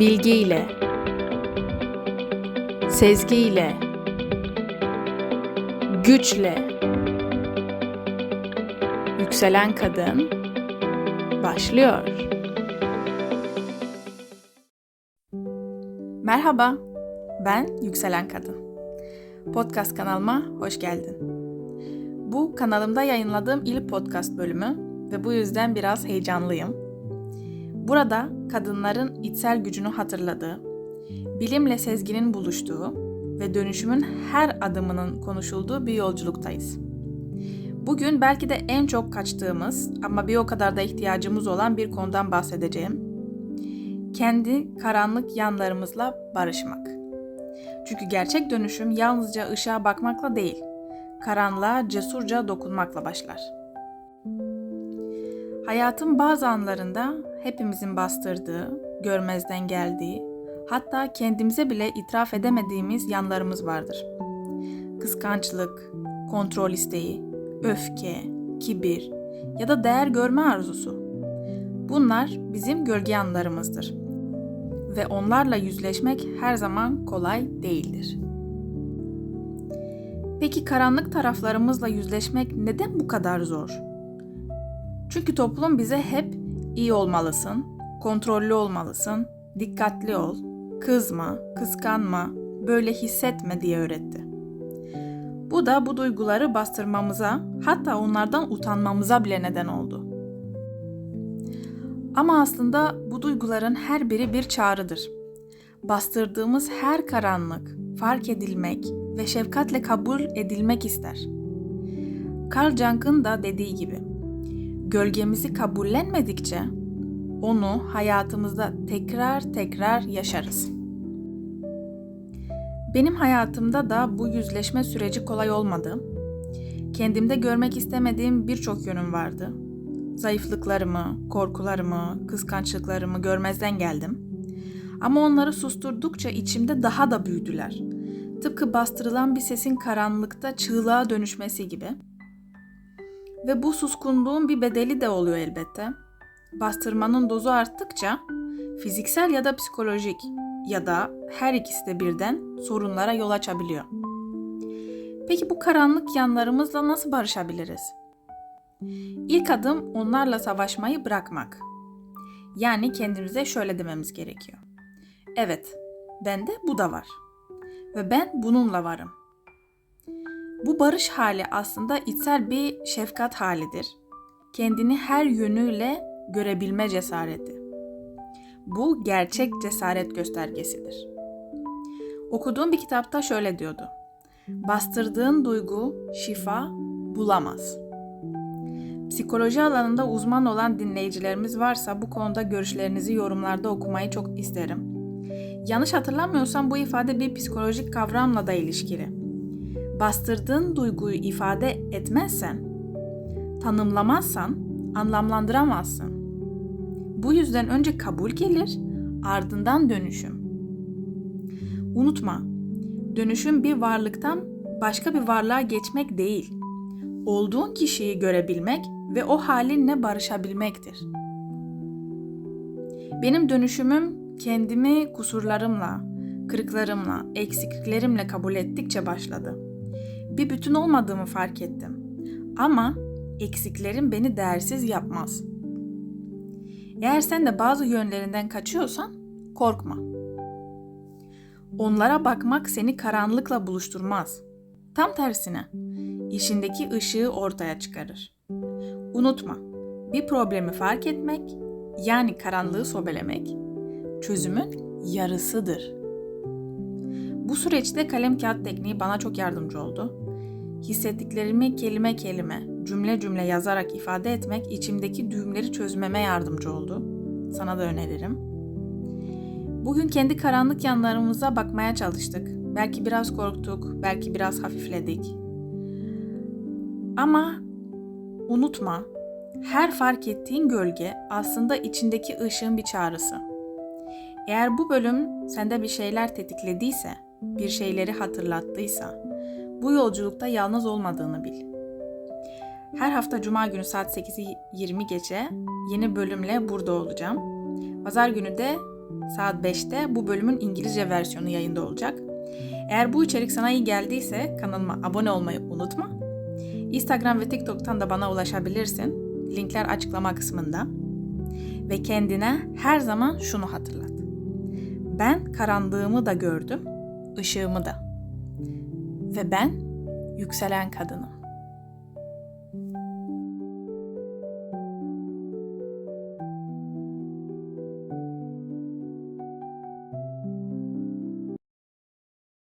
Bilgiyle, sezgiyle, güçle, yükselen kadın başlıyor. Merhaba, ben Yükselen Kadın. Podcast kanalıma hoş geldin. Bu kanalımda yayınladığım ilk podcast bölümü ve bu yüzden biraz heyecanlıyım. Burada kadınların içsel gücünü hatırladığı, bilimle sezginin buluştuğu ve dönüşümün her adımının konuşulduğu bir yolculuktayız. Bugün belki de en çok kaçtığımız ama bir o kadar da ihtiyacımız olan bir konudan bahsedeceğim. Kendi karanlık yanlarımızla barışmak. Çünkü gerçek dönüşüm yalnızca ışığa bakmakla değil, karanlığa cesurca dokunmakla başlar. Hayatın bazı anlarında hepimizin bastırdığı, görmezden geldiği, hatta kendimize bile itiraf edemediğimiz yanlarımız vardır. Kıskançlık, kontrol isteği, öfke, kibir ya da değer görme arzusu. Bunlar bizim gölge yanlarımızdır. Ve onlarla yüzleşmek her zaman kolay değildir. Peki karanlık taraflarımızla yüzleşmek neden bu kadar zor? Çünkü toplum bize hep iyi olmalısın, kontrollü olmalısın, dikkatli ol, kızma, kıskanma, böyle hissetme diye öğretti. Bu da bu duyguları bastırmamıza, hatta onlardan utanmamıza bile neden oldu. Ama aslında bu duyguların her biri bir çağrıdır. Bastırdığımız her karanlık fark edilmek ve şefkatle kabul edilmek ister. Carl Jung'ın da dediği gibi, gölgemizi kabullenmedikçe onu hayatımızda tekrar tekrar yaşarız. Benim hayatımda da bu yüzleşme süreci kolay olmadı. Kendimde görmek istemediğim birçok yönüm vardı. Zayıflıklarımı, korkularımı, kıskançlıklarımı görmezden geldim. Ama onları susturdukça içimde daha da büyüdüler. Tıpkı bastırılan bir sesin karanlıkta çığlığa dönüşmesi gibi. Ve bu suskunluğun bir bedeli de oluyor elbette. Bastırmanın dozu arttıkça fiziksel ya da psikolojik ya da her ikisi de birden sorunlara yol açabiliyor. Peki bu karanlık yanlarımızla nasıl barışabiliriz? İlk adım onlarla savaşmayı bırakmak. Yani kendimize şöyle dememiz gerekiyor. Evet, bende bu da var. Ve ben bununla varım. Bu barış hali aslında içsel bir şefkat halidir. Kendini her yönüyle görebilme cesareti. Bu gerçek cesaret göstergesidir. Okuduğum bir kitapta şöyle diyordu. Bastırdığın duygu şifa bulamaz. Psikoloji alanında uzman olan dinleyicilerimiz varsa bu konuda görüşlerinizi yorumlarda okumayı çok isterim. Yanlış hatırlamıyorsam bu ifade bir psikolojik kavramla da ilişkili. Bastırdığın duyguyu ifade etmezsen, tanımlamazsan anlamlandıramazsın. Bu yüzden önce kabul gelir, ardından dönüşüm. Unutma, dönüşüm bir varlıktan başka bir varlığa geçmek değil. Olduğun kişiyi görebilmek ve o halinle barışabilmektir. Benim dönüşümüm kendimi kusurlarımla, kırıklarımla, eksikliklerimle kabul ettikçe başladı. Bir bütün olmadığımı fark ettim. Ama eksiklerim beni değersiz yapmaz. Eğer sen de bazı yönlerinden kaçıyorsan korkma. Onlara bakmak seni karanlıkla buluşturmaz. Tam tersine işindeki ışığı ortaya çıkarır. Unutma, bir problemi fark etmek, yani karanlığı sobelemek, çözümün yarısıdır. Bu süreçte kalem kağıt tekniği bana çok yardımcı oldu. Hissettiklerimi kelime kelime, cümle cümle yazarak ifade etmek içimdeki düğümleri çözmeme yardımcı oldu. Sana da öneririm. Bugün kendi karanlık yanlarımıza bakmaya çalıştık. Belki biraz korktuk, belki biraz hafifledik. Ama unutma, her fark ettiğin gölge aslında içindeki ışığın bir çağrısı. Eğer bu bölüm sende bir şeyler tetiklediyse, bir şeyleri hatırlattıysa, bu yolculukta yalnız olmadığını bil. Her hafta cuma günü saat 8'i 20 gece yeni bölümle burada olacağım. Pazar günü de saat 5'te bu bölümün İngilizce versiyonu yayında olacak. Eğer bu içerik sana iyi geldiyse kanalıma abone olmayı unutma. Instagram ve TikTok'tan da bana ulaşabilirsin. Linkler açıklama kısmında. Ve kendine her zaman şunu hatırlat. Ben karanlığımı da gördüm, ışığımı da. Ve ben yükselen kadınım.